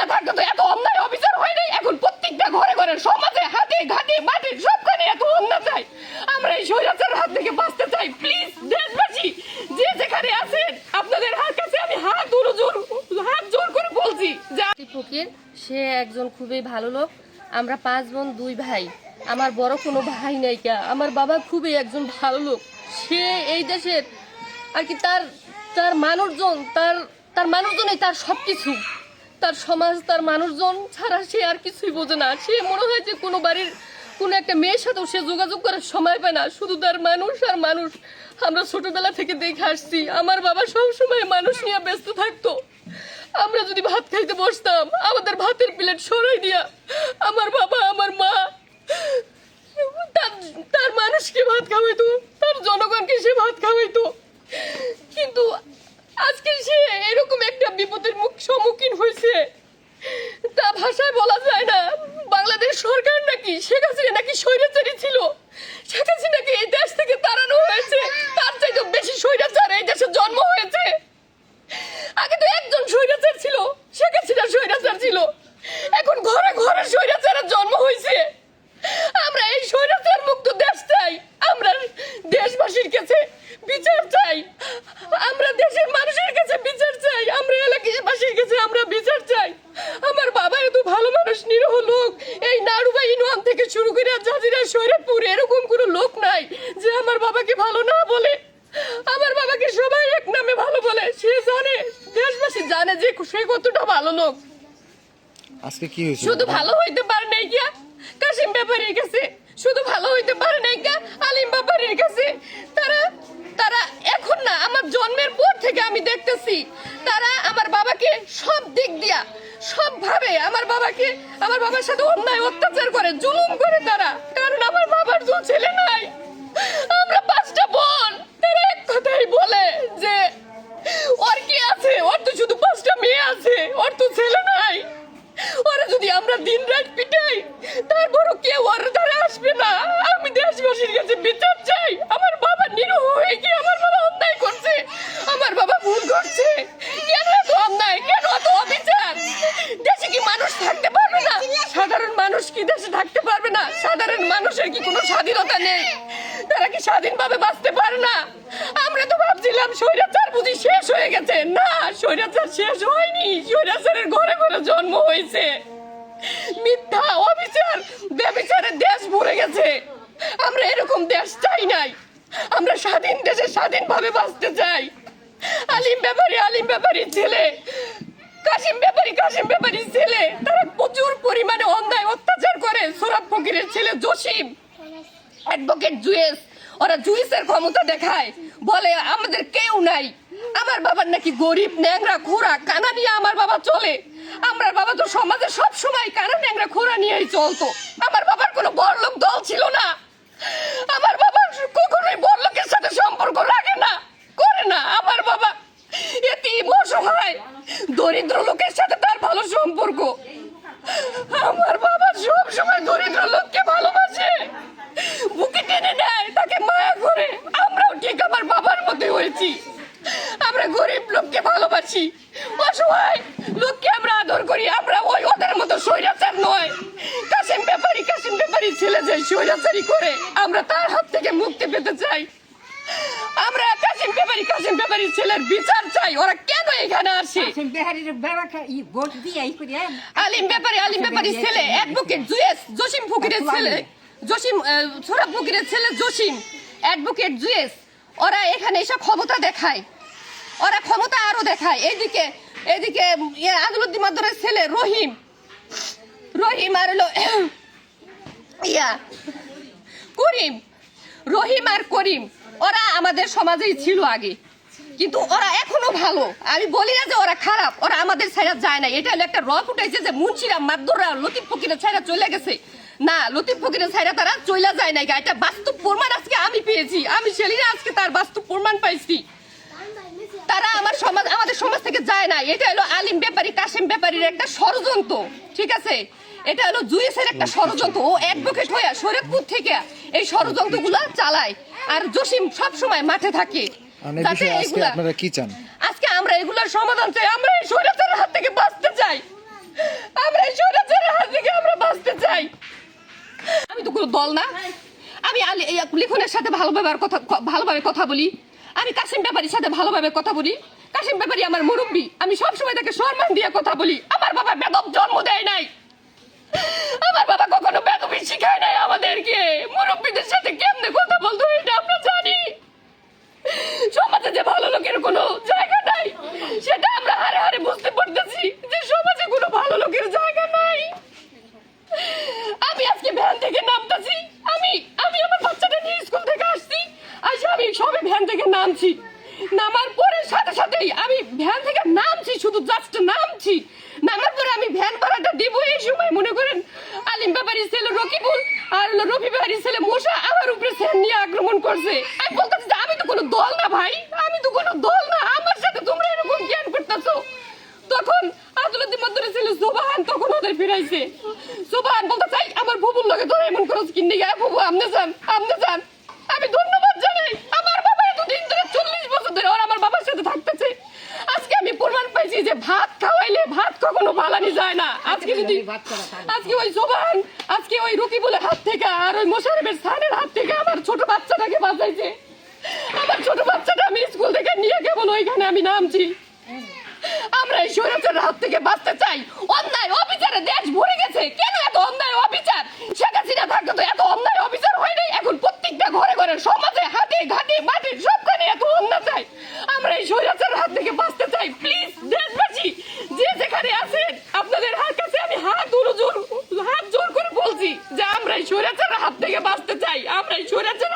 না থাকতো তো এত অন্যায় অবিচার হয় নাই। এখন প্রত্যেকটা ঘরে ঘরে সমাজে হাতে ঘাটে মাঠে সবখানে এত অন্যায় চাই। আমরা এই স্বৈরাচার হাত থেকে বাঁচতে চাই। প্লিজ দেশবাসী, যে যেখানে আছেন, আপনাদের হাত কাছে আমি হাত জোর হাত জোর করে বলছি ফকির, সে একজন খুবই ভালো লোক। আমরা পাঁচ বোন, দুই ভাই। আমার বড় কোনো ভাই নাই কা। আমার বাবা খুবই একজন ভালো লোক। সে এই দেশের আর কি তার তার মানুষজন, তার তার মানুষজনই তার সব কিছু তার সমাজ, তার মানুষজন ছাড়া সে আর কিছুই বোঝে না। সে মনে হয় যে কোনো বাড়ির কোনো একটা মেয়ের সাথেও সে যোগাযোগ করার সময় পায় না। শুধু তার মানুষ আর মানুষ। আমরা ছোটবেলা থেকে দেখে আসছি, আমার বাবা সব সময় মানুষ নিয়ে ব্যস্ত থাকতো। আমরা যদি ভাত খাইতে বসতাম, আমাদের ভাতের প্লেট সরাই দিয়া আমার বাবা, আমার মা, তার তার মানুষকে ভাত খাওয়াইতো? তার জনগণকে সে ভাত খাওয়াইতো কিন্তু আজকে সে এরকম একটা বিপদের মুখ সম্মুখীন হয়েছে তা ভাষায় বলা যায় না বাংলাদেশ নাকি শেখ হাসিনা নাকি স্বৈরাচারী ছিল শেখ হাসিনাকে এই দেশ থেকে তাড়ানো হয়েছে তার চাইতে বেশি স্বৈরাচার এই দেশে জন্ম হয়েছে আগে তো একজন স্বৈরাচার ছিল শেখ হাসিনা স্বৈরাচার ছিল এখন ঘরে ঘরে স্বৈরাচারের জন্ম হয়েছে আমরা এই স্বৈরাচার মুক্ত দেশ চাই আমরা দেশবাসীর কাছে বিচার চাই আমরা দেশের মানুষের কাছে বিচার চাই আমরা এলাকাবাসীর কাছে আমরা বিচার চাই আমার বাবা এত ভালো মানুষ নিরহ লোক এই নাড়ুবা ইনওয়ান থেকে শুরু করে জাজিরা শরীরপুর এরকম কোনো লোক নাই যে আমার বাবাকে ভালো না বলে আমার বাবাকে সবাই এক নামে ভালো বলে। সে জানে দেশবাসী জানে যে সে কতটা ভালো লোক। আজকে কি হয়েছে? শুধু ভালো হইতে পারে নাই গিয়া কাশিম ব্যাপারে গেছে শুধু ভালো হইতে পারে নাই গিয়া আলিম ব্যাপারীর কাছে তারা তারা এখন না আমার জন্মের পর থেকে আমি দেখতেছি তারা আমার বাবাকে সব দিক দিয়া সব ভাবে আমার বাবাকে, আমার বাবার সাথে অন্যায় অত্যাচার করে, জুলুম করে তারা। কারণ আমার বাবার দু ছেলে নাই। আমরা পাঁচটা বোন। তারা এক কথাই বলে যে, ওর কি আছে? ওর তো শুধু পাঁচটা মেয়ে আছে। ওর তো ছেলে নাই। ওরা যদি আমরা দিন রাত পিটাই, তারপরও কেউ ওর ধারে আসবে না আমি দেশবাসীর কাছে বিচার চাই আমার বাবা নিরহ হয়ে গিয়ে আমার বাবা অন্যায় করছে আমার বাবা ভুল করছে কেন এত অন্যায় কেন এত অবিচার দেশে কি মানুষ থাকতে পারবে না সাধারণ কি দেশে থাকতে পারবে না। সাধারণ মানুষের কি কোনো স্বাধীনতা নেই? তারা কি স্বাধীনভাবে বাঁচতে পারে না? আমরা তো ভাবছিলাম স্বৈরাচার বুঝি শেষ হয়ে গেছে। না, স্বৈরাচার শেষ হয়নি। স্বৈরাচারের ঘরে ঘরে জন্ম হয়েছে। মিথ্যা, অবিচার ব্যবিচারের দেশ ভরে গেছে। আমরা এরকম দেশ চাই নাই। আমরা স্বাধীন দেশে স্বাধীনভাবে বাঁচতে চাই। আলিম ব্যাপারী আলিম ব্যাপারী ছেলে কাশিম ব্যাপারী কাশিম ব্যাপারী ছেলে। তারা প্রচুর পরিমাণে অন্যায় অত্যাচার করে। সোরাব ফকিরের ছেলে জসিম। অ্যাডভোকেট জুয়েস। ওরা জুয়েসের ক্ষমতা দেখায়। বলে, আমাদের কেউ নাই। আমার বাবার নাকি গরিব, ন্যাংরা, খোরা। কানা নিয়ে আমার বাবা চলে। আমার বাবা তো সমাজে সব সময় কানা, ন্যাংরা, খোরা নিয়েই চলতো। আমার বাবার কোনো বড়লোক দল ছিল না। আমার বাবা কখনোই বড়লোকের সাথে সম্পর্ক রাখে না করে না আমার বাবা এতিম অসহায় দরিদ্র লোকের সাথে তার ভালো সম্পর্ক। আমার বাবা সব সময় দরিদ্র লোককে ভালোবাসে। বুকে টেনে নেয়, তাকে মায়া করে। আমরাও ঠিক আমার বাবার মতো হয়েছি। আমরা গরিব লোককে ভালোবাসি। অসহায় লোককে আমরা আদর করি। আমরা ওই ওদের মতো স্বৈরাচার নয়। কাশিম ব্যাপারী কাশিম ব্যাপারী ছেলে যে স্বৈরাচারী করে, আমরা তার হাত থেকে মুক্তি পেতে চাই। আমরা কাশিম ব্যাপারী কাশিম ব্যাপারী ছেলের বিচার চাই। ওরা কেন এখানে আসে? আলিম ব্যাপারী আলিম ব্যাপারী ছেলে অ্যাডভোকেট জুয়েস জসিম ফকিরের ছেলে জসিম সোরা ফকিরের ছেলে জসিম অ্যাডভোকেট জুয়েস। ওরা এখানে এসে ক্ষমতা দেখায়। ওরা ক্ষমতা আরও দেখায়। এইদিকে এদিকে ইয়ে আদুলুদ্দিন মাদরের ছেলে রহিম। রহিম আর হলো ইয়া করিম। রহিম আর করিম, ওরা আমাদের সমাজেই ছিল আগে। কিন্তু ওরা এখনও ভালো। আমি বলি না যে ওরা খারাপ, ওরা আমাদের ছাইরা যায় না এটা হলো একটা রফ উঠেছে যে মুন্সিরা মাদ্দুররা লতিফ ফকিরের ছাইরা চলে গেছে। না, লতিফ ফকিরের ছাইরা তারা চলে যায় না এটা বাস্তব প্রমাণ আজকে আমি পেয়েছি। আমি সেলিনা আজকে তার বাস্তব প্রমাণ পাইছি। তারা আমার সমাজ, আমাদের সমাজ থেকে যায় না এটা হলো আলিম ব্যাপারী, কাশিম ব্যাপারীর একটা ষড়যন্ত্র। ঠিক আছে? এটা হলো জুয়েসের একটা ষড়যন্ত্র। ও অ্যাডভোকেট হয়ে শরীয়তপুর থেকে এই ষড়যন্ত্রগুলো চালায়। আর জসিম সব সময় মাঠে থাকে। আপনারা কি চান? আজকে আমরা এগুলোর সমাধান চাই। আমরা এই শরীয়তের হাত থেকে বাঁচতে চাই। আমরা এই শরীয়তের হাত থেকে আমরা বাঁচতে চাই। আমি তো কোনো দল না। আমি লিখনের সাথে ভালোভাবে কথা ভালোভাবে কথা বলি। আমি কাসিম ব্যাপারীর সাথে ভালোভাবে কথা বলি। কাসিম ব্যাপারী আমার মুরব্বী। আমি সবসময় তাকে সম্মান দিয়ে কথা বলি। আমার বাবা বেদব জন্ম দেয় নাই। আমার বাবা কখনো বেদবি শিখায় নাই আমাদেরকে। মুরব্বীদের সাথে কেমনে কথা বলতো এটা আমরা জানি। সমাজে যে ভালো লোকের কোনো জায়গা নাই, সেটা আমরা হারে হারে বুঝতে পারতেছি যে সমাজে কোনো ভালো লোকের জায়গা নাই। আমি আজকে ভ্যান থেকে নামতেছি। আমি আমি আমার বাচ্চাটা নিয়ে স্কুল থেকে আসছি আসে আমি সবে ভ্যান থেকে নামছি। নামার পরে সাথে সাথেই আমি ভ্যান থেকে নামছি, শুধু জাস্ট নামছি। নামার পরে আমি ভ্যান ভাড়াটা দিব এই সময়, মনে করেন আলিম ব্যাপারী ছেলে রকিবুল আর হলো রফি ব্যাপারী ছেলে মশা আমার উপরে স্যান নিয়ে আক্রমণ করছে। আমি বলতেছি যে আমি তো কোনো দল না ভাই, আমি তো কোনো দল না, আমার সাথে তোমরা এরকম জ্ঞান করতেছো। তখন আদালতে মাধ্যমে ছিল সোবাহান তখন ওদের ফিরাইছে। সোবাহান বলতে চাই, আমার বুবুর লগে ধরে এমন খরচ কিনে গিয়ে বুবু আমনে যান আমনে যান আমি ধন্যবাদ জানাই আমার বাবা এতদিন ধরে চল্লিশ বছর ধরে ওর আমার বাবার সাথে থাকতেছে আজকে আমি পাইছি যে ভাত খাওয়াইলে ভাত কখনো পালানি যায় না। আজকে যদি আজকে ওই জোবান আজকে ওই রকিবুলের হাত থেকে আর ওই মোশারফের সানের হাত থেকে আমার ছোট বাচ্চাটাকে বাঁচাইছে। আমার ছোট বাচ্চাটা আমি স্কুল থেকে নিয়ে কেবল ওইখানে আমি নামছি। আমরা এই স্বৈরাচারের হাত থেকে বাঁচতে চাই। অন্যায় অবিচারে দেশ ভরে গেছে। কেন এত অন্যায় অবিচার শেখ হাসিনা থাকতে তো এত অন্যায় অবিচার হয় নাই এখন প্রত্যেকটা ঘরে ঘরে সমাজে হাতে ঘাটে মাঠে সবখানে এত অন্যায় আমরা এই স্বৈরাচারের হাত থেকে বাঁচতে চাই প্লিজ দেশবাসী যে যেখানে আছেন আপনাদের হাত কাছে আমি হাত জোর হাত থেকে বাঁচতে চাই। আমরা এই স্বৈরাচার